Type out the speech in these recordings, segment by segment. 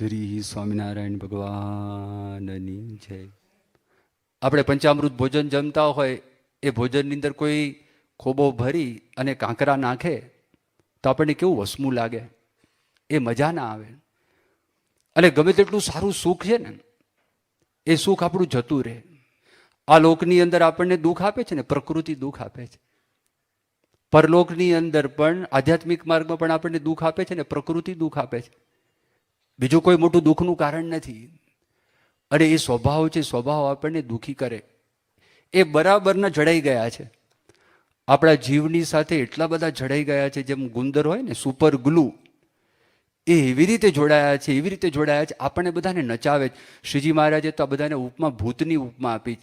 શ્રી સ્વામિનારાયણ ભગવાનની જય. આપણે પંચામૃત ભોજન જમતા હોય, એ ભોજનની અંદર કોઈ ખોબો ભરી અને કાંકરા નાખે, તો આપણને કેવું વસમું લાગે? એ મજા ના આવે. અને ગમે તેટલું સારું સુખ છે ને, એ સુખ આપણું જતું રહે. આ લોકની અંદર આપણને દુઃખ આપે છે ને, પ્રકૃતિ દુઃખ આપે છે. પરલોકની અંદર પણ, આધ્યાત્મિક માર્ગમાં પણ આપણને દુઃખ આપે છે ને, પ્રકૃતિ દુઃખ આપે છે. બીજું કોઈ મોટું દુઃખનું કારણ નથી. અને એ સ્વભાવ છે, સ્વભાવ આપણને દુઃખી કરે. એ બરાબરના જડાઈ ગયા છે. આપણા જીવની સાથે એટલા બધા જડાઈ ગયા છે, જેમ ગુંદર હોય ને સુપર ગ્લુ એ એવી રીતે જોડાયા છે, એવી રીતે જોડાયા છે, આપણને બધાને નચાવે શ્રીજી મહારાજે તો આ બધાને ઉપમા, ભૂતની ઉપમા આપી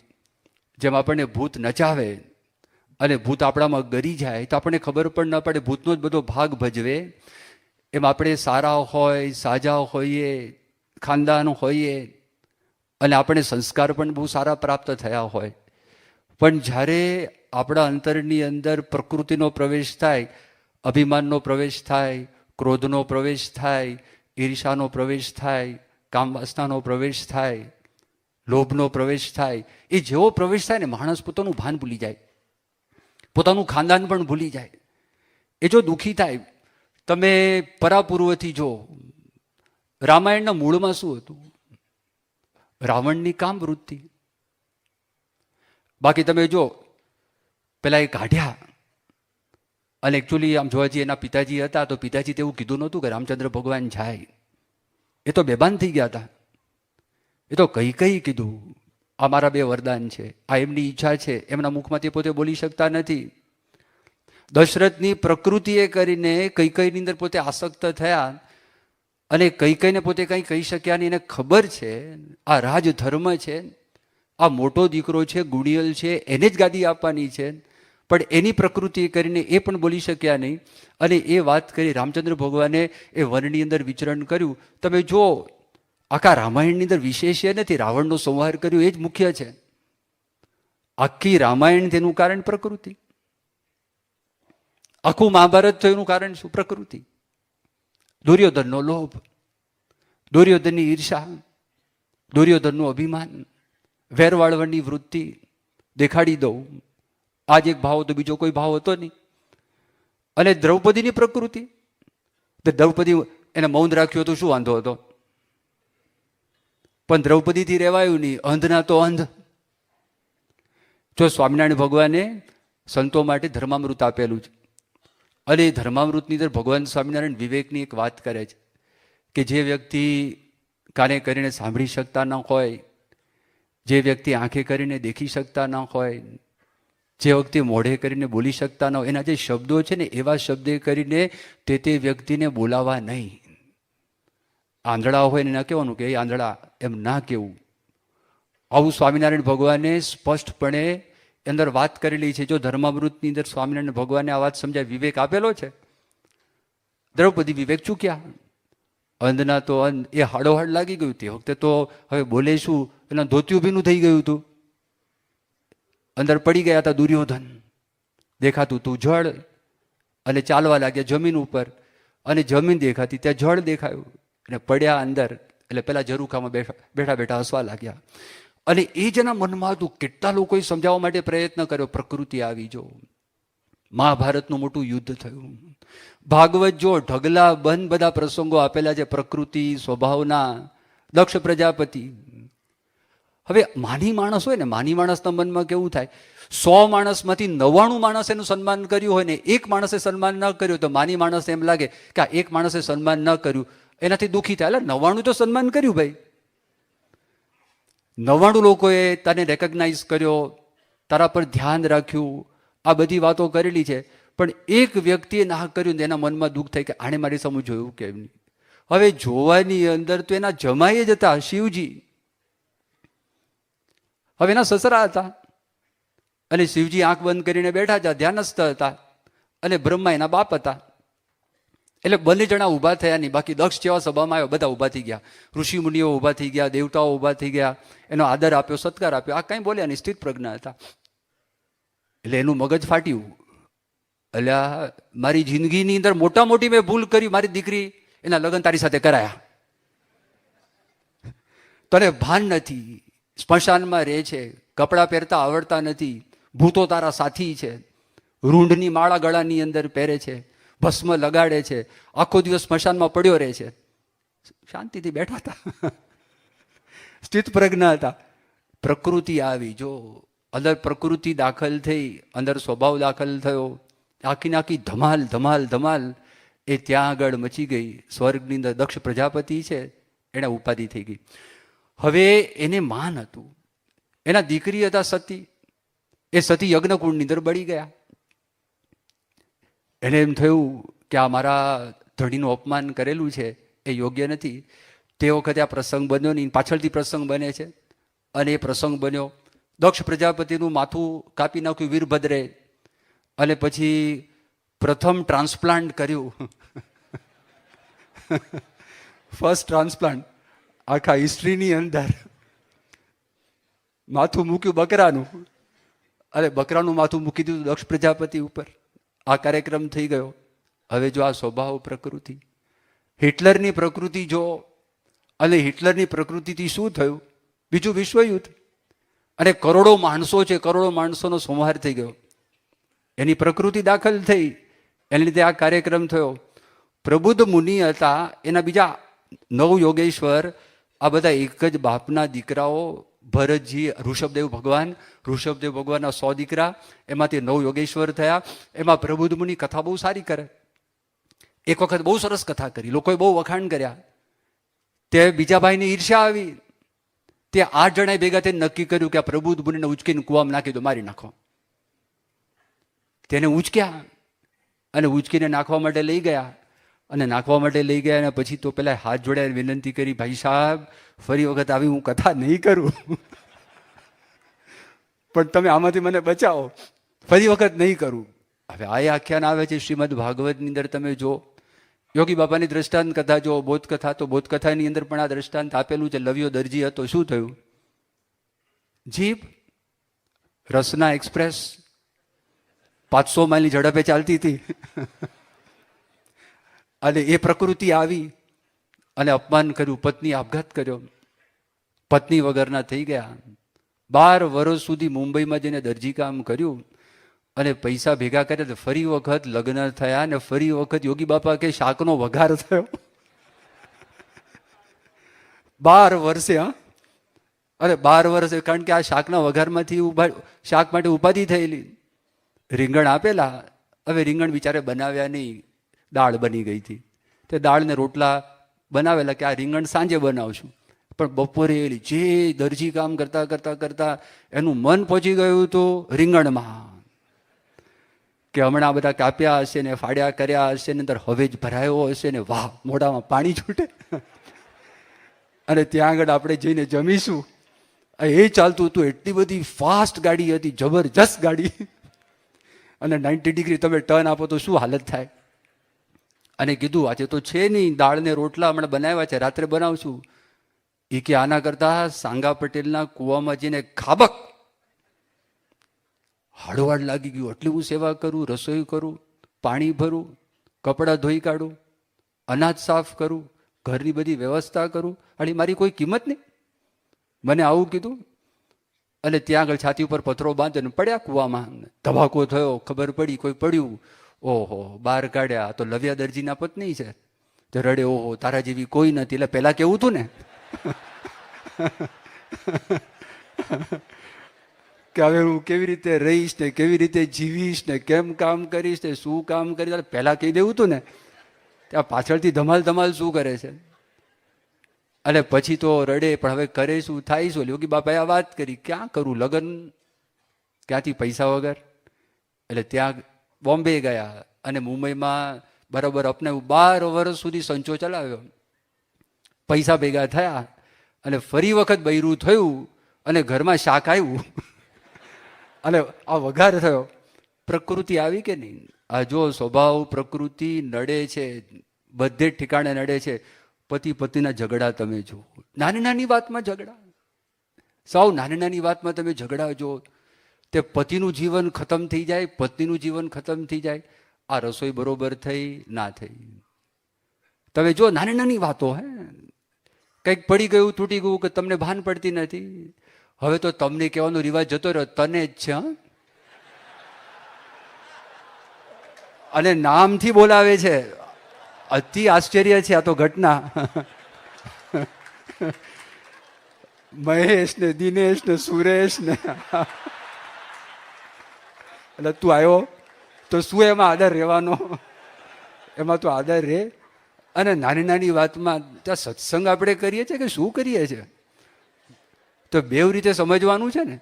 જેમ આપણને ભૂત નચાવે અને ભૂત આપણામાં ગરી જાય, તો આપણને ખબર પણ ન પડે, ભૂતનો જ બધો ભાગ ભજવે. એમ આપણે સારા હોય સાજા હોઈએ, ખાનદાન હોઈએ, અને આપણે સંસ્કાર પણ બહુ સારા પ્રાપ્ત થયા હોય. પણ જ્યારે આપણા અંતરની અંદર પ્રકૃતિનો પ્રવેશ થાય, અભિમાનનો પ્રવેશ થાય, ક્રોધનો પ્રવેશ થાય, ઈર્ષાનો પ્રવેશ થાય કામવાસનાનો પ્રવેશ થાય, લોભનો પ્રવેશ થાય, એ જેવો પ્રવેશ થાય ને માણસ પોતાનું ભાન ભૂલી જાય. પોતાનું ખાનદાન પણ ભૂલી જાય. એ જો દુઃખી થાય તમે પરાપૂર્વથી જો, રામાયણના મૂળમાં શું હતું? રાવણની કામ વૃત્તિ. બાકી તમે જો, પેલા એ કાઢ્યા અને એકચ્યુઅલી આમ જોવા જઈએ એના પિતાજી હતા, તો પિતાજી તેવું કીધું નહોતું કે રામચંદ્ર ભગવાન જાય. એ તો બેભાન થઈ ગયા હતા. એ તો કઈ કઈ કીધું? આ મારા બે વરદાન છે. આ એમની ઈચ્છા છે. એમના મુખમાંથી પોતે બોલી શકતા નથી. દશરથની પ્રકૃતિએ કરીને કઈ કઈની અંદર પોતે આસક્ત થયા અને કઈ કઈને પોતે કંઈ કહી શક્યા નહીં. એને ખબર છે, આ રાજધર્મ છે, આ મોટો દીકરો છે, ગુણિયલ છે, એને જ ગાદી આપવાની છે. પણ એની પ્રકૃતિ કરીને એ પણ બોલી શક્યા નહીં. અને એ વાત કરી રામચંદ્ર ભગવાને એ વનની અંદર વિચરણ કર્યું. તમે જો આખા રામાયણની અંદર વિશેષ એ નથી. રાવણનો સંહાર કર્યો એ જ મુખ્ય છે. આખી રામાયણ તેનું કારણ પ્રકૃતિ. આખું મહાભારત થયું એનું કારણ શું? પ્રકૃતિ. દુર્યોધનનો લોભ, દુર્યોધનની ઈર્ષા, દુર્યોધનનું અભિમાન, વેરવાળવણની વૃત્તિ દેખાડી દઉં. આજ એક ભાવ હતો, બીજો કોઈ ભાવ હતો નહીં. અને દ્રૌપદીની પ્રકૃતિ. તો દ્રૌપદી એને મૌન રાખ્યું હતું, શું વાંધો હતો? પણ દ્રૌપદીથી રહેવાયું નહીં અંધના તો અંધ. જો સ્વામિનારાયણ ભગવાને સંતો માટે ધર્મામૃત આપેલું છે. અને એ ધર્મામૃતની અંદર ભગવાન સ્વામિનારાયણ વિવેકની એક વાત કરે છે કે જે વ્યક્તિ કાને કરીને સાંભળી શકતા ન હોય, જે વ્યક્તિ આંખે કરીને દેખી શકતા ન હોય, જે વ્યક્તિ મોઢે કરીને બોલી શકતા ન હોય, એના જે શબ્દો છે ને એવા શબ્દે કરીને તે તે વ્યક્તિને બોલાવા નહીં. આંધળા હોય ને ના કહેવાનું કે, એ આંધળા, એમ ના કહેવું. આવું સ્વામિનારાયણ ભગવાને સ્પષ્ટપણે અંદર વાત કરેલી છે, જો ધર્મામૃતની અંદર સ્વામિનારાયણ ભગવાને આ વાત સમજાય, વિવેક આપેલો છે? દ્રૌપદી વિવેક ચૂક્યા. અંધના તો અંધ, એ હાડોહાડ લાગી ગયું તે વખતે તો હવે બોલે શું? એના ધોતિયું ભીનું થઈ ગયું હતું. અંદર પડી ગયા હતા દુર્યોધન. દેખાતું તું જળ, અને ચાલવા લાગ્યા જમીન ઉપર. અને જમીન દેખાતી, ત્યાં જળ દેખાયું. અને પડ્યા અંદર, એટલે પેલા ઝરૂખામાં બેઠા બેઠા બેઠા હસવા લાગ્યા. અને એ જેના મનમાં હતું, કેટલા લોકોએ સમજાવવા માટે પ્રયત્ન કર્યો, પ્રકૃતિ આવી જો. મહાભારતનું મોટું યુદ્ધ થયું. ભાગવત જો ઢગલા બંધ બધા પ્રસંગો આપેલા છે, પ્રકૃતિ, સ્વભાવના, દક્ષ પ્રજાપતિ. હવે માની માણસ હોય ને, માની માણસના મનમાં કેવું થાય? સો માણસમાંથી નવ્વાણું માણસ એનું સન્માન કર્યું હોય ને, એક માણસે સન્માન ન કર્યું તો માની માણસ એમ લાગે કે આ એક માણસે સન્માન ન કર્યું. એનાથી દુઃખી થાય. એટલે નવ્વાણું તો સન્માન કર્યું ભાઈ. નવ્વાણું લોકોએ તને રેકગ્નાઇઝ કર્યો, તારા પર ધ્યાન રાખ્યું, આ બધી વાતો કરેલી છે, પણ એક વ્યક્તિએ ના કર્યું એના મનમાં દુઃખ થાય કે આણે મારી સામે જોયું કેમ નહીં હવે જોવાની અંદર તો એના જમાઈ જ હતા, શિવજી. હવે એના સસરા હતા. અને શિવજી આંખ બંધ કરીને બેઠા હતા, ધ્યાનસ્થ હતા. અને બ્રહ્મા એના બાપ હતા. એટલે બંને જણા ઊભા થયા નહીં. બાકી દક્ષ જેવા સભામાં આવ્યો, બધા ઊભા થઈ ગયા. ઋષિ મુનિઓ ઊભા થઈ ગયા, દેવતાઓ ઊભા થઈ ગયા. એનો આદર આપ્યો, સત્કાર આપ્યો. આ કાંઈ બોલ્યા નહીં, સ્થિત પ્રજ્ઞા હતા. એટલે એનું મગજ ફાટ્યું. એટલે મારી જિંદગીની અંદર મોટા મોટી મેં ભૂલ કરી, મારી દીકરી એના લગ્ન તારી સાથે કરાયા. તને ભાન નથી. સ્મશાનમાં રહે છે. કપડાં પહેરતા આવડતા નથી. ભૂતો તારા સાથી છે. રૂંઢની માળા ગળાની અંદર પહેરે છે. ભસ્મ લગાડે છે. આખો દિવસ સ્મશાનમાં પડ્યો રહે છે. શાંતિથી બેઠા હતા. સ્થિત પ્રજ્ઞા હતા. પ્રકૃતિ આવી. જો અંદર પ્રકૃતિ દાખલ થઈ, અંદર સ્વભાવ દાખલ થયો, આખી નાખી ધમાલ ધમાલ ધમાલ, એ ત્યાં આગળ મચી ગઈ. સ્વર્ગની અંદર દક્ષ પ્રજાપતિ છે, એને ઉપાધિ થઈ ગઈ. હવે એને માન હતું. એના દીકરી હતા સતી. એ સતી યજ્ઞકુંડની અંદર બળી ગયા. એને એમ થયું કે આ મારા ધણીનું અપમાન કરેલું છે, એ યોગ્ય નથી. તે વખતે આ પ્રસંગ બન્યો નહીં, પાછળથી પ્રસંગ બને છે. અને એ પ્રસંગ બન્યો. દક્ષ પ્રજાપતિનું માથું કાપી નાખ્યું વીરભદ્રે. અને પછી પ્રથમ ટ્રાન્સપ્લાન્ટ કર્યું. First transplant. આખા હિસ્ટ્રીની અંદર. માથું મૂક્યું બકરાનું. અરે, બકરાનું માથું મૂકી દીધું દક્ષ પ્રજાપતિ ઉપર. આ કાર્યક્રમ થઈ ગયો. હવે જો આ સ્વભાવ પ્રકૃતિ. હિટલરની પ્રકૃતિ જો અને હિટલરની પ્રકૃતિથી શું થયું? બીજું વિશ્વયુદ્ધ અને કરોડો માણસો છે, કરોડો માણસોનો સંહાર થઈ ગયો. એની પ્રકૃતિ દાખલ થઈ. એને લીધે આ કાર્યક્રમ થયો. પ્રબુદ્ધ મુનિ હતા, એના બીજા નવ યોગેશ્વર, આ બધા એક જ બાપના દીકરાઓ ભરતજી, ઋષભદેવ ભગવાન, ઋષભદેવ ભગવાનના સો દીકરા, એમાંથી નવ યોગેશ્વર થયા. એમાં પ્રબુદ્ધ મુનિ કથા બહુ સારી કરે. એક વખત બહુ સરસ કથા કરી. લોકોએ બહુ વખાણ કર્યા. તે બીજા ભાઈને ઈર્ષ્યા આવી. તે આઠ જણાએ ભેગા થઈને નક્કી કર્યું કે આ પ્રબુદ્ધ મુનિને ઉચકીને કુવામાં નાખી દો, મારી નાખો. તેને ઉચક્યા અને ઉચકીને નાખવા માટે લઈ ગયા. અને નાખવા માટે લઈ ગયા અને પછી તો પેલા હાથ જોડ્યા વિનંતી કરી, ભાઈ સાહેબ, ફરી વખત આવી હું કથા નહીં કરું. પણ તમે આમાંથી મને બચાવો. ફરી વખત નહીં કરું. હવે આ આખ્યાન આવે છે શ્રીમદ ભાગવતની અંદર તમે જો, યોગી બાપાની દ્રષ્ટાંત કથા જો, બોધ કથા, તો બોધ કથાની અંદર પણ આ દ્રષ્ટાંત આપેલું છે. લવ્યો દરજી હતો, શું થયું? જીપ રસના એક્સપ્રેસ પાંચસો માઇલની ઝડપે ચાલતી હતી. અને એ પ્રકૃતિ આવી અને અપમાન કર્યું, પત્ની આપઘાત કર્યો. પત્ની વગરના થઈ ગયા. બાર વર્ષ સુધી મુંબઈમાં જઈને દરજી કામ કર્યું અને પૈસા ભેગા કર્યા તો ફરી વખત લગ્ન થયા અને ફરી વખત યોગી બાપા કે શાકનો વઘાર થયો. બાર વર્ષે, હા. અરે બાર વર્ષે, કારણ કે આ શાકના વઘારમાંથી ઊભા, શાક માટે ઉપાધિ થયેલી. રીંગણ આપેલા. હવે રીંગણ બિચારે બનાવ્યા નહીં. દાળ બની ગઈ હતી. તે દાળને રોટલા બનાવેલા કે આ રીંગણ સાંજે બનાવશું. પણ બપોરે જે દરજી કામ કરતા કરતા કરતા એનું મન પહોંચી ગયું હતું રીંગણમાં. કે હમણાં બધા કાપ્યા હશે ને ફાડ્યા કર્યા હશે ને અંદર હવે જ ભરાયો હશે ને વાહ, મોઢામાં પાણી છૂટે. અને ત્યાં આગળ આપણે જઈને જમીશું. એ ચાલતું હતું, એટલી બધી ફાસ્ટ ગાડી હતી, જબરજસ્ત ગાડી. અને નાઇન્ટી ડિગ્રી તમે ટર્ન આપો તો શું હાલત થાય? અને કીધું, આજે તો છે નહીં, દાળને રોટલા હમણાં બનાવ્યા છે, રાત્રે બનાવશું. એ કે, આના કરતા સાંગા પટેલના કૂવામાં જઈને ખાબક. હળવાડ લાગી ગયું. એટલી હું સેવા કરું, રસોઈ કરું, પાણી ભરું, કપડાં ધોઈ કાઢું, અનાજ સાફ કરું, ઘરની બધી વ્યવસ્થા કરું, અને મારી કોઈ કિંમત નહીં. મને આવું કીધું. અને ત્યાં આગળ છાતી ઉપર પથરો બાંધીને પડ્યા કૂવામાં. ધબાકો થયો, ખબર પડી, કોઈ પડ્યું. ઓહો બહાર કાઢ્યા. તો લવ્યા દરજીના પત્ની છે. તો રડે, ઓહો, તારા જેવી કોઈ નથી. એટલે પહેલાં કેવું હતું ને? કે હવે હું કેવી રીતે રહીશ ને કેવી રીતે જીવીશ ને કેમ કામ કરીશ ને શું કામ કરીશ? પહેલાં કહી દેવું હતું ને. ત્યાં પાછળથી ધમાલ ધમાલ શું કરે છે? અને પછી તો રડે, પણ હવે કરે શું? થાય શું? યોગી બાપાએ આ વાત કરી. ક્યાં કરું? લગ્ન? ક્યાંથી? પૈસા વગર? એટલે ત્યાં બોમ્બે ગયા અને મુંબઈમાં બરાબર અપને બાર વર્ષ સુધી સંચો ચલાવ્યો. પૈસા ભેગા થયા અને ફરી વખત બૈરું થયું અને ઘરમાં શાક આવ્યું અને આ વઘાર થયો. પ્રકૃતિ આવી કે નહીં? આ જો સ્વભાવ પ્રકૃતિ નડે છે, બધે જ ઠેકાણે નડે છે, પતિ પતિના ઝઘડા તમે જુઓ. નાની નાની વાતમાં ઝઘડા. સાવ નાની નાની વાતમાં તમે ઝઘડા જો તે પતિનું જીવન ખતમ થઈ જાય, પત્નીનું જીવન ખતમ થઈ જાય, આ રસોઈ બરોબર થઈ, ના થઈ. તમે જો નાની નાની વાતો હે, કંઈક પડી ગયું, તૂટી ગયું કે તમને ભાન પડતી નથી, હવે તો તમને કહેવાનો રિવાજ જતો રહ્યો, તને જ છે? અને નામથી બોલાવે છે, અતિ આશ્ચર્ય છે આ તો ઘટના. મહેશ ને દિનેશ ને સુરેશ ને એટલે તું આવ્યો, તો શું એમાં આદર રહેવાનો? એમાં તો આદર રહે. અને નાની નાની વાતમાં ત્યાં સત્સંગ આપણે કરીએ છીએ કે શું કરીએ છીએ? તો બેવ રીતે સમજવાનું છે ને.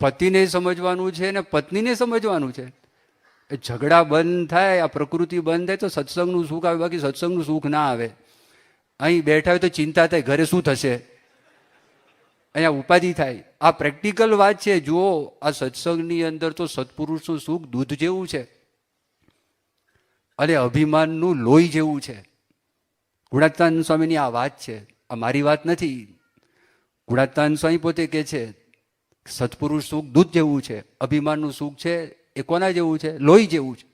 પતિને સમજવાનું છે ને પત્નીને સમજવાનું છે. એ ઝઘડા બંધ થાય, આ પ્રકૃતિ બંધ થાય, તો સત્સંગનું સુખ આવે, બાકી સત્સંગનું સુખ ના આવે. અહીં બેઠા હોય તો ચિંતા થાય, ઘરે શું થશે? અહીંયા ઉપાધિ થાય. આ પ્રેક્ટિકલ વાત છે, જુઓ, આ સત્સંગની અંદર તો સત્પુરુષનું સુખ દૂધ જેવું છે. અને અભિમાનનું લોહી જેવું છે. ગુણાત્તાન સ્વામીની આ વાત છે. આ મારી વાત નથી. ગુણાત્તાન સ્વામી પોતે કહે છે, સત્પુરુષ સુખ દૂધ જેવું છે, અભિમાનનું સુખ છે, એ કોના જેવું છે? લોહી જેવું છે.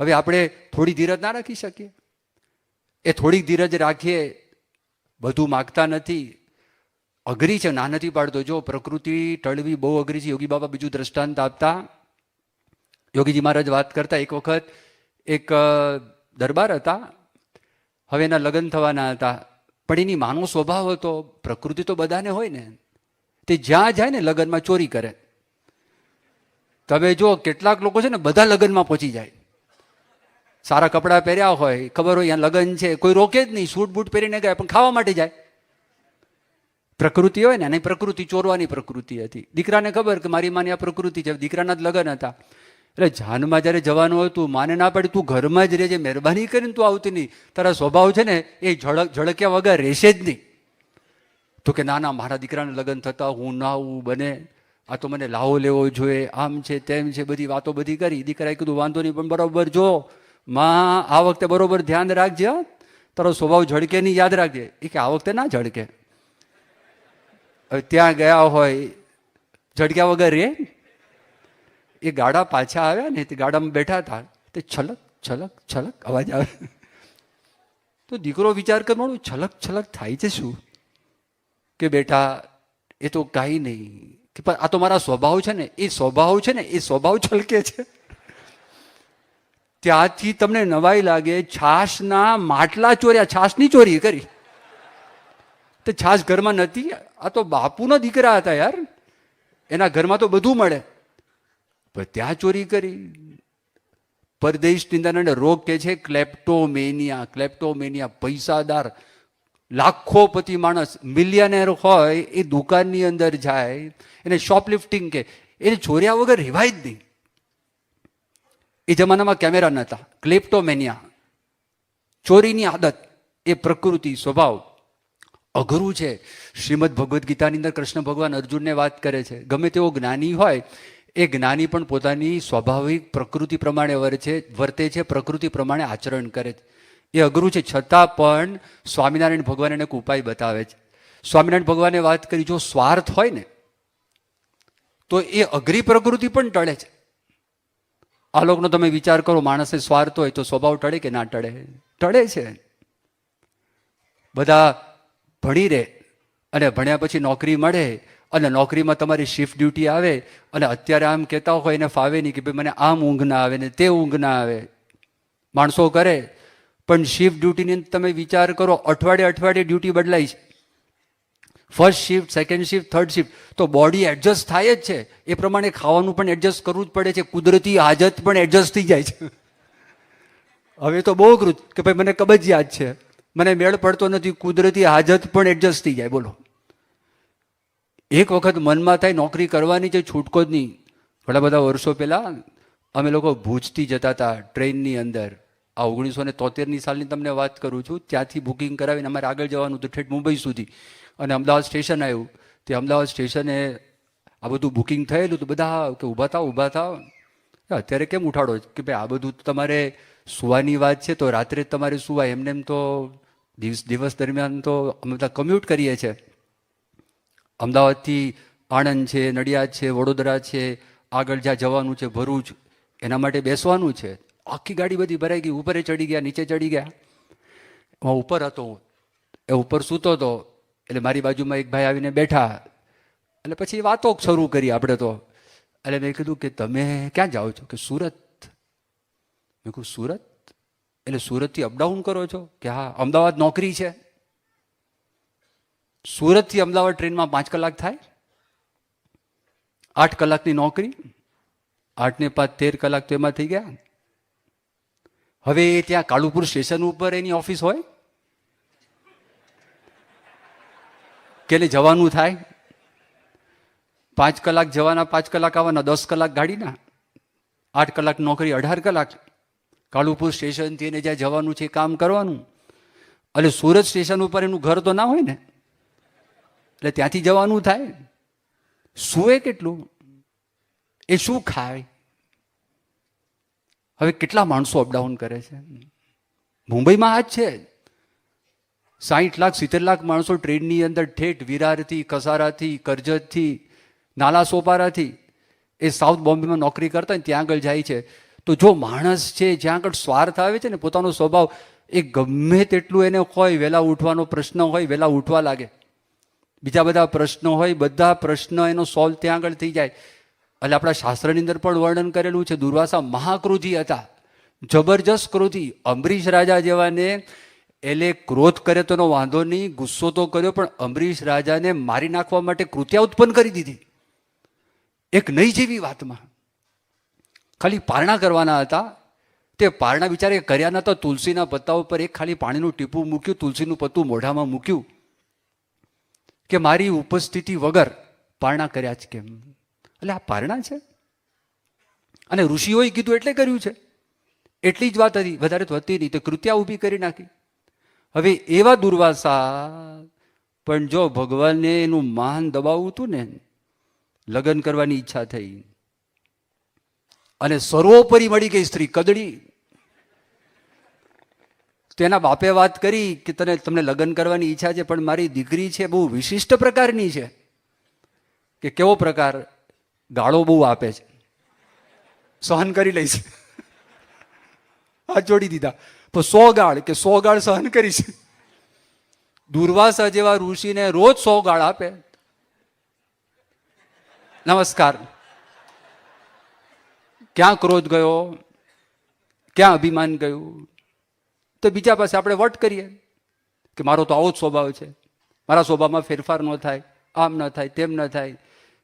હવે આપણે થોડી ધીરજ ના રાખી શકીએ? એ થોડીક ધીરજ રાખીએ, બધું માગતા નથી. અઘરી છે, ના નથી પાડતો. જો પ્રકૃતિ ટળવી, બહુ અઘરી છે, યોગી બાબા બીજું દ્રષ્ટાંત આપતા. યોગીજી મહારાજ વાત કરતા, એક વખત એક દરબાર હતા. હવે એના લગ્ન થવાના હતા. પણ એની માનો સ્વભાવ હતો, પ્રકૃતિ તો બધાને હોય ને. તે જ્યાં જાય ને લગ્નમાં ચોરી કરે. તમે જો કેટલાક લોકો છે ને બધા લગ્નમાં પહોંચી જાય. સારા કપડાં પહેર્યા હોય, ખબર હોય, અહીંયા લગ્ન છે, કોઈ રોકે જ નહીં, સૂટ બૂટ પહેરીને ગયા, પણ ખાવા માટે જાય. પ્રકૃતિ હોય ને એની પ્રકૃતિ ચોરવાની પ્રકૃતિ હતી. દીકરાને ખબર કે મારી માની આ પ્રકૃતિ છે, દીકરાના જ લગ્ન હતા. એટલે જાનમાં જ્યારે જવાનું હતું, માને ના પાડી, તું ઘરમાં જ રહેજે, મહેરબાની કરીને તું આવતી નહીં. તારા સ્વભાવ છે ને, એ ઝળક, ઝળક્યા વગર રહેશે જ નહીં. તો કે, ના ના, મારા દીકરાને લગ્ન થતા હું ના આવું, બને. આ તો મને લાવો લેવો જોઈએ. આમ છે, તેમ છે, બધી વાતો બધી કરી. દીકરાએ કીધું, વાંધો નહીં, પણ બરાબર જો, માં આ વખતે બરોબર ધ્યાન રાખજે તારો સ્વભાવ ઝળકે નહીં, યાદ રાખજે. એ કે, આ વખતે ના ઝળકે. હવે ત્યાં ગયા હોય ઝડક્યા વગર રે એ ગાડા પાછા આવ્યા ને, તે ગાડામાં બેઠા હતા. તે છલક છલક છલક અવાજ આવે. તો દીકરો વિચાર કરવાનો છલક છલક થાય છે શું? કે બેટા, એ તો કાંઈ નહીં. કે પણ આ તો મારા સ્વભાવ છે ને, એ સ્વભાવ છે ને, એ સ્વભાવ છલકે છે. ત્યાંથી તમને નવાઈ લાગે, છાશના માટલા ચોર્યા, છાશની ચોરી કરી. તે છાશ ઘરમાં નથી? આ તો બાપુના દીકરા હતા યાર. એના ઘરમાં તો બધું મળે. પણ ત્યાં ચોરી કરી. પરદેશ નિંદાના રોગ કે છે ક્લેપ્ટોમેનિયા ક્લેપ્ટોમેનિયા પૈસાદાર, લાખોપતિ માણસ મિલિયનેર હોય, એ દુકાનની અંદર જાય, એને શોપલિફ્ટિંગ કે એને ચોર્યા વગર રહેવાય જ નહીં. એ જમાનામાં કેમેરા નહોતા. ક્લેપ્ટોમેનિયા ચોરીની આદત, એ પ્રકૃતિ સ્વભાવ. અઘરું છે. શ્રીમદ ભગવદ્ ગીતાની અંદર કૃષ્ણ ભગવાન અર્જુનને વાત કરે છે. ગમે તેવો જ્ઞાની હોય, એ જ્ઞાની પણ પોતાની સ્વાભાવિક પ્રકૃતિ પ્રમાણે વર્તે વર્તે છે, પ્રકૃતિ પ્રમાણે આચરણ કરે છે. એ અઘરું છે. છતાં પણ સ્વામિનારાયણ ભગવાન એને એક ઉપાય બતાવે છે. સ્વામિનારાયણ ભગવાને વાત કરી, જો સ્વાર્થ હોય ને, તો એ અઘરી પ્રકૃતિ પણ ટળે છે. આ લોકનો તમે વિચાર કરો, માણસે સ્વાર્થ હોય તો સ્વભાવ ટળે કે ના ટળે? ટળે છે. બધા ભણી રહે અને ભણ્યા પછી નોકરી મળે અને નોકરીમાં તમારી શિફ્ટ ડ્યુટી આવે અને અત્યારે આમ કહેતા હોય એને ફાવે નહીં કે ભાઈ મને આમ ઊંઘ ના આવે ને તે ઊંઘ ના આવે. માણસો કરે, પણ શિફ્ટ ડ્યુટીની અંદર તમે વિચાર કરો, અઠવાડિયે અઠવાડિયે ડ્યુટી બદલાય છે. First shift second shift third shift તો બોડી એડજસ્ટ થાય જ છે. એ પ્રમાણે ખાવાનું પણ એડજસ્ટ કરવું જ પડે છે. કુદરતી હાજત પણ એડજસ્ટ થઈ જાય છે. હવે તો બહુ કૃત કે ભાઈ મને કબજિયાત છે. મને મેળ પડતો નથી, કુદરતી હાજત પણ એડજસ્ટ થઈ જાય, બોલો. એક વખત મનમાં થાય નોકરી કરવાની છે, છૂટકો જ નહીં. ઘણા બધા વર્ષો પહેલાં અમે લોકો ભૂજથી જતા હતા, ટ્રેનની અંદર. આ ઓગણીસો ને તોતેરની સાલની તમને વાત કરું છું, ત્યાંથી બુકિંગ કરાવીને અમારે આગળ જવાનું હતું, ઠેઠ મુંબઈ સુધી. અને અમદાવાદ સ્ટેશન આવ્યું. તે અમદાવાદ સ્ટેશને આ બધું બુકિંગ થયેલું, તો બધા કે ઊભા થાવ ઊભા થાવ. અત્યારે કેમ ઉઠાડો? કે ભાઈ આ બધું તમારે સુવાની વાત છે તો રાત્રે તમારે સુવાય એમને એમ તો દિવસ દિવસ દરમિયાન તો અમે બધા કમ્યુટ કરીએ છીએ. અમદાવાદથી આણંદ છે, નડિયાદ છે, વડોદરા છે, આગળ જ્યાં જવાનું છે, ભરૂચ, એના માટે બેસવાનું છે. આખી ગાડી બધી ભરાઈ ગઈ, ઉપરે ચડી ગયા, નીચે ચડી ગયા. હું ઉપર હતો હું. એ ઉપર સૂતો હતો, એટલે મારી બાજુમાં એક ભાઈ આવીને બેઠા. એટલે પછી વાતો શરૂ કરી આપણે તો. એટલે મેં કીધું કે તમે ક્યાં જાઓ છો? કે સુરત. મેં કહું, સુરત? એટલે સુરતથી અપડાઉન કરો છો? કે હા, અમદાવાદ નોકરી છે? સુરતથી અમદાવાદ ટ્રેનમાં પાંચ કલાક થાય? આઠ કલાકની નોકરી? આઠ ને પાંચ, તેર કલાક તો એમાં થઈ ગયા. હવે ત્યાં કાળુપુર સ્ટેશન ઉપર એની ઓફિસ હોય? કે જવાનું થાય? પાંચ કલાક જવાના, પાંચ કલાક આવવાના, દસ કલાક ગાડીના? આઠ કલાક નોકરી, અઢાર કલાક? કાલુપુર સ્ટેશનથી એને જ્યાં જવાનું છે, કામ કરવાનું. એટલે સુરત સ્ટેશન ઉપર એનું ઘર તો ના હોય ને. એટલે ત્યાંથી જવાનું થાય. સુએ કેટલું? એ શું ખાય? હવે કેટલા માણસો અપડાઉન કરે છે? મુંબઈમાં આ જ છે. સાહીઠ લાખ, સિત્તેર લાખ માણસો ટ્રેનની અંદર ઠેઠ વિરારથી કસારાથી કરજતથી, નાલા સોપારાથી એ સાઉથ બોમ્બેમાં નોકરી કરતા ત્યાં આગળ જાય છે. તો જો માણસ છે, જ્યાં આગળ સ્વાર્થ આવે છે ને, પોતાનો સ્વભાવ, એ ગમે તેટલું એને હોય, વહેલા ઉઠવાનો પ્રશ્ન હોય, વહેલા ઉઠવા લાગે. બીજા બધા પ્રશ્નો હોય, બધા પ્રશ્ન એનો સોલ્વ ત્યાં આગળ થઈ જાય. એટલે આપણા શાસ્ત્રની અંદર પણ વર્ણન કરેલું છે, દુર્વાસા મહાક્રોધી હતા. જબરજસ્ત ક્રોધી. અંબરીશ રાજા જેવાને એટલે ક્રોધ કરે તો એનો વાંધો નહીં, ગુસ્સો તો કર્યો, પણ અંબરીશ રાજાને મારી નાખવા માટે કૃત્યા ઉત્પન્ન કરી દીધી. એક નહીં જેવી વાતમાં. ખાલી પારણા કરવાના હતા. તે પારણા બિચારે કર્યા નતા તુલસીના પત્તા ઉપર એક ખાલી પાણીનું ટીપું મૂક્યું, તુલસીનું પત્તું મોઢામાં મૂક્યું કે મારી ઉપસ્થિતિ વગર પારણા કર્યા જ કેમ? એટલે આ પારણા છે. અને ઋષિઓએ કીધું એટલે કર્યું છે. એટલી જ વાત હતી. વધારે તો હતી નહીં. તે કૃત્યા ઊભી કરી નાખી. હવે એવા દુર્વાસા, પણ જો ભગવાનને એનું માન દબાવવું હતું ને, લગ્ન કરવાની ઈચ્છા થઈ અને સર્વોપરી મળી ગઈ સ્ત્રી કદડી તેના બાપે વાત કરી કે તને, તમને લગ્ન કરવાની ઈચ્છા છે, પણ મારી દીકરી છે બહુ વિશિષ્ટ પ્રકારની છે. કે કેવો પ્રકાર? ગાળો બહુ આપે છે. સહન કરી લઈશ. હાથ જોડી દીધા. પણ સો ગાળ, કે સો ગાળ સહન કરીશ. દુર્વાસા જેવા ઋષિને રોજ સો ગાળ આપે. નમસ્કાર. ક્યાં ક્રોધ ગયો? ક્યાં અભિમાન ગયું? તો બીજા પાસે આપણે વટ કરીએ કે મારો તો આવો જ સ્વભાવ છે. મારા સ્વભાવમાં ફેરફાર ન થાય, આમ ન થાય, તેમ ન થાય.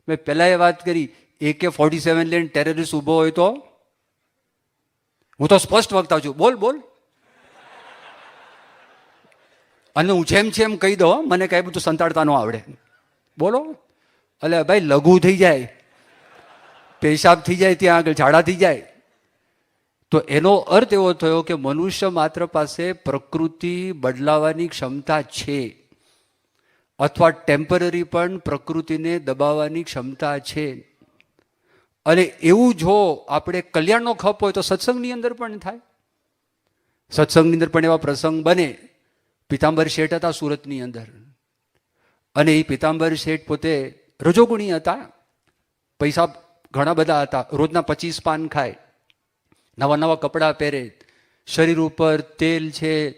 મેં પહેલાં એ વાત કરી એકે ફોર્ટી સેવન લઈને ટેરરિસ્ટ ઊભો હોય તો? હું તો સ્પષ્ટ વક્તા છું. બોલ બોલ. અને હું જેમ છે એમ કહી દઉં મને કાંઈ બધું સંતાડતા ન આવડે. બોલો. એટલે ભાઈ, લઘુ થઈ જાય. પેશાબ થઈ જાય, ત્યાં આગળ ઝાડા થઈ જાય. તો એનો અર્થ એવો થયો કે મનુષ્ય માત્ર પાસે પ્રકૃતિ બદલાવાની ક્ષમતા છે. અથવા ટેમ્પરરી પણ પ્રકૃતિને દબાવવાની ક્ષમતા છે. અને એવું જો આપણે કલ્યાણનો ખપ હોય તો સત્સંગની અંદર પણ થાય. સત્સંગની અંદર પણ એવા પ્રસંગ બને. પિતાંબર શેઠ હતા સુરતની અંદર. અને એ પિતાંબર શેઠ પોતે રજોગુણી હતા. પૈસા ઘણા બધા હતા. રોજના પચીસ પાન ખાય. નવા નવા કપડાં પહેરે. શરીર ઉપર તેલ છે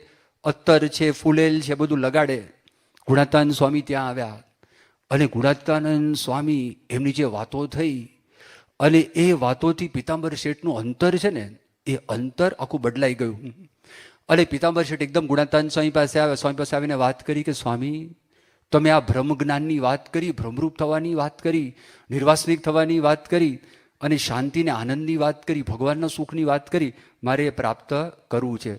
અત્તર છે, ફૂલેલ છે, બધું લગાડે. ગુણાતાન સ્વામી ત્યાં આવ્યા. અને ગુણાતાનંદ સ્વામી એમની જે વાતો થઈ અને એ વાતોથી પિતાંબર શેઠનું અંતર છે ને, એ અંતર આખું બદલાઈ ગયું. અને પિતાંબર શેઠ એકદમ ગુણાતાન સ્વામી પાસે આવ્યા. સ્વામી પાસે આવીને વાત કરી કે, સ્વામી તમે આ બ્રહ્મ જ્ઞાનની વાત કરી ભ્રમરૂપ થવાની વાત કરી, નિર્વાસનિક થવાની વાત કરી અને શાંતિને આનંદની વાત કરી, ભગવાનના સુખની વાત કરી, મારે એ પ્રાપ્ત કરવું છે.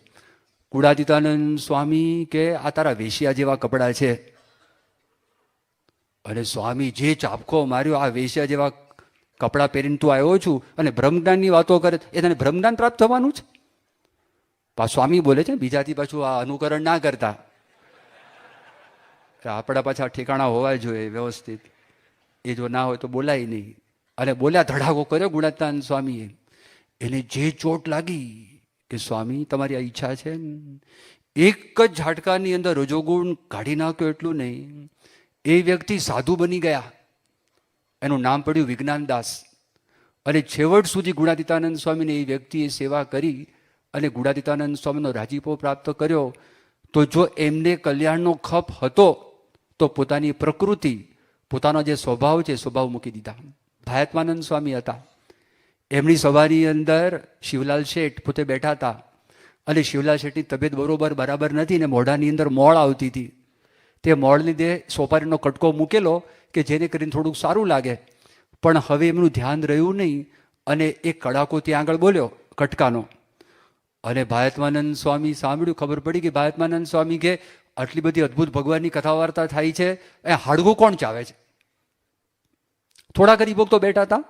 કુડાદિતાનંદ સ્વામી કે, આ તારા વેશિયા જેવા કપડાં છે. અને સ્વામી જે ચાપકો માર્યો, આ વેશ્યા જેવા કપડાં પહેરીને તું આવ્યો છું અને બ્રહ્મજ્ઞાનની વાતો કરે એ તને બ્રહ્મજ્ઞાન પ્રાપ્ત થવાનું છે? પા સ્વામી બોલે છે, બીજાથી પાછું આ અનુકરણ ના કરતા. આપણા પાછા ઠેકાણા હોવા જોઈએ વ્યવસ્થિત. એ જો ના હોય તો બોલાય નહીં. અને બોલ્યા ધડાકો કર્યો ગુણાતાન સ્વામીએ. એને જે ચોટ લાગી કે સ્વામી તમારી આ ઈચ્છા છે? એક જ ઝાટકાની અંદર રજોગુણ કાઢી નાખ્યો એટલું નહીં. એ વ્યક્તિ સાધુ બની ગયા. એનું નામ પડ્યું વિજ્ઞાનદાસ અને છેવટ સુધી ગુણાતીતાનંદ સ્વામીને એ વ્યક્તિએ સેવા કરી અને ગુણાતીતાનંદ સ્વામીનો રાજીપો પ્રાપ્ત કર્યો. તો જો એમને કલ્યાણનો ખપ હતો તો પોતાની પ્રકૃતિ, પોતાનો જે સ્વભાવ છે, સ્વભાવ મૂકી દીધા. ભાયત્માનંદ સ્વામી હતા. એમની સભાની અંદર શિવલાલ શેઠ પોતે બેઠા હતા. અને શિવલાલ શેઠની તબિયત બરોબર બરાબર નથી ને મોઢાની અંદર મોળ આવતી હતી. તે મોળ લીધે સોપારીનો કટકો મૂકેલો કે જેને કરીને થોડુંક સારું લાગે. પણ હવે એમનું ધ્યાન રહ્યું નહીં અને એ કડાકો ત્યાં આગળ બોલ્યો, કટકાનો. અને ભાયત્માનંદ સ્વામી સાંભળ્યું, ખબર પડી કે ભારતમાનંદ સ્વામી કે આટલી બધી અદ્ભુત ભગવાનની કથા વાર્તા થાય છે. એ હાડગું કોણ ચાવે છે? થોડા કરી તો બેઠા હતા.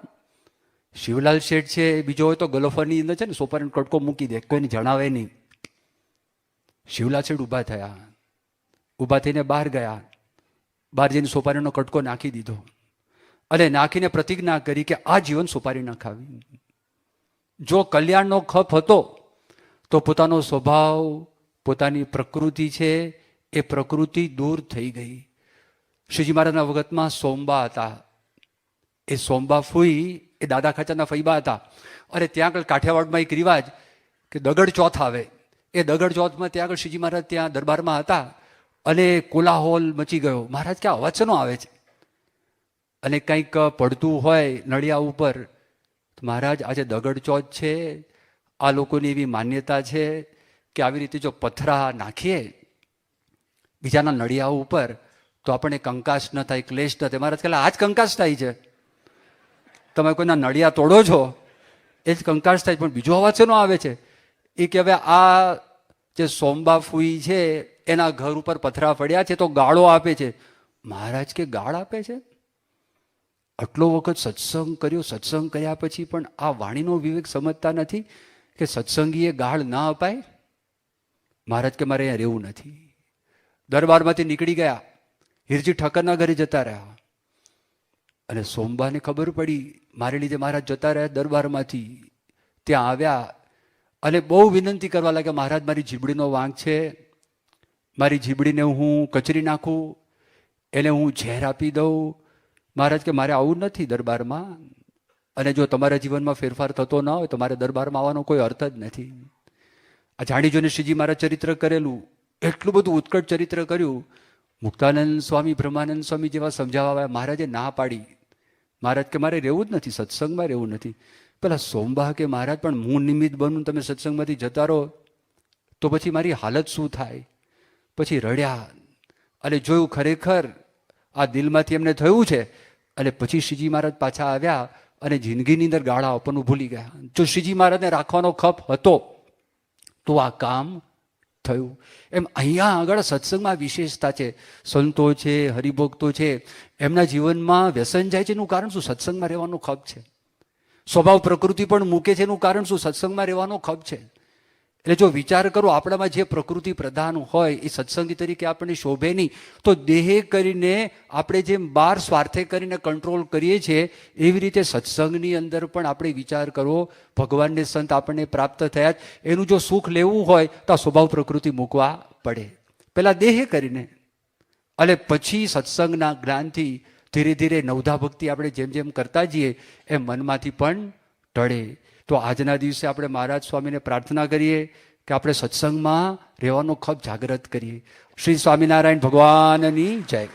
શિવલાલ શેઠ છે, બીજો હોય તો ગલોફરની અંદર છે ને, સોપારીનો કટકો મૂકી દે, કોઈને જણાવે નહીં. શિવલાલ શેઠ ઊભા થયા. ઊભા થઈને બહાર ગયા. બહાર જઈને સોપારીનો કટકો નાખી દીધો. અને નાખીને પ્રતિજ્ઞા કરી કે આ જીવન સોપારી ન ખાવી જો કલ્યાણનો ખપ હતો, તો પોતાનો સ્વભાવ, પોતાની પ્રકૃતિ છે એ પ્રકૃતિ દૂર થઈ ગઈ. શ્રીજી મહારાજના વખતમાં સોમબા હતા. એ સોમબા ફૂઈ, એ દાદા ખાચાના ફૈબા હતા. અને ત્યાં આગળ કાઠિયાવાડમાં એક રિવાજ કે દગડ ચોથ આવે. એ દગડ ચોથમાં ત્યાં આગળ શ્રીજી મહારાજ ત્યાં દરબારમાં હતા અને કોલાહોલ મચી ગયો. મહારાજ ક્યાં અવાજ આવે છે? અને કંઈક પડતું હોય નળિયા ઉપર મહારાજ આજે દગડ ચોથ છે, આ લોકોની એવી માન્યતા છે કે આવી રીતે જો પથરા નાખીએ બીજાના નળિયા ઉપર તો આપણને કંકાશ ન થાય, ક્લેશ ન થાય. મહારાજ કહેલા આ જ કંકાશ થાય છે. તમે કોઈના નળિયા તોડો છો, એ જ કંકાશ થાય પણ બીજો અવાજ શેનો આવે છે? એ કે, હવે આ જે સોમબા ફૂઈ છે, એના ઘર ઉપર પથરા પડ્યા છે, તો ગાળો આપે છે. મહારાજ કે, ગાળ આપે છે? આટલો વખત સત્સંગ કર્યો, સત્સંગ કર્યા પછી પણ આ વાણીનો વિવેક સમજતા નથી કે સત્સંગીએ ગાળ ના અપાય? મહારાજ કે, મારે અહીંયા રહેવું નથી. દરબારમાંથી નીકળી ગયા. હિરજી ઠક્કરના ઘરે જતા રહ્યા. અને સોમબાને ખબર પડી, મારે લીધે મહારાજ જતા રહ્યા દરબારમાંથી. ત્યાં આવ્યા અને બહુ વિનંતી કરવા લાગ્યા, મહારાજ, મારી જીબડીનો વાંક છે. મારી જીબડીને હું કચરી નાખું, એને હું ઝેર આપી દઉં. મહારાજ કે, મારે આવું નથી દરબારમાં. અને જો તમારા જીવનમાં ફેરફાર થતો ન હોય, તો મારે દરબારમાં આવવાનો કોઈ અર્થ જ નથી. આ જાણી જોઈને શ્રીજી મારા ચરિત્ર કરેલું. એટલું બધું ઉત્કટ ચરિત્ર કર્યું. મુક્તાનંદ સ્વામી, બ્રહ્માનંદ સ્વામી જેવા સમજાવવા મહારાજે ના પાડી. મહારાજ કે, મારે રહેવું જ નથી, સત્સંગમાં રહેવું નથી. પેલા સોમબા કે, મહારાજ, પણ હું નિમિત્ત બનું તમે સત્સંગમાંથી જતા રહો, તો પછી મારી હાલત શું થાય? પછી રડ્યા. અને જોયું ખરેખર આ દિલમાંથી એમને થયું છે. અને પછી શ્રીજી મહારાજ પાછા આવ્યા અને જિંદગીની અંદર ગાળા આપવાનું ભૂલી ગયા. જો શ્રીજી મહારાજને રાખવાનો ખપ હતો, તો આ કામ થયું. એમ અહીંયા આગળ સત્સંગમાં વિશેષતા છે. સંતો છે, હરિભક્તો છે, એમના જીવનમાં વ્યસન જાય છે એનું કારણ શું? સત્સંગમાં રહેવાનો ખપ છે. સ્વભાવ પ્રકૃતિ પણ મૂકે છે એનું કારણ શું? સત્સંગમાં રહેવાનો ખપ છે. એટલે જો વિચાર કરો, આપણામાં જે પ્રકૃતિ પ્રધાન હોય, એ સત્સંગી તરીકે આપણને શોભે નહીં, તો દેહે કરીને આપણે જેમ બાર સ્વાર્થે કરીને કંટ્રોલ કરીએ છીએ, એવી રીતે સત્સંગની અંદર પણ આપણે વિચાર કરવો ભગવાનને સંત આપણને પ્રાપ્ત થયા એનું જો સુખ લેવું હોય, તો સ્વભાવ પ્રકૃતિ મૂકવા પડે. પહેલાં દેહે કરીને. અને પછી સત્સંગના જ્ઞાનથી ધીરે ધીરે નવધા ભક્તિ આપણે જેમ જેમ કરતા જઈએ, એમ મનમાંથી પણ ટળે. તો આજના દિવસે આપણે મહારાજ સ્વામીને પ્રાર્થના કરીએ કે આપણે સત્સંગમાં રહેવાનો ખપ જાગૃત કરીએ. શ્રી સ્વામિનારાયણ ભગવાનની જય.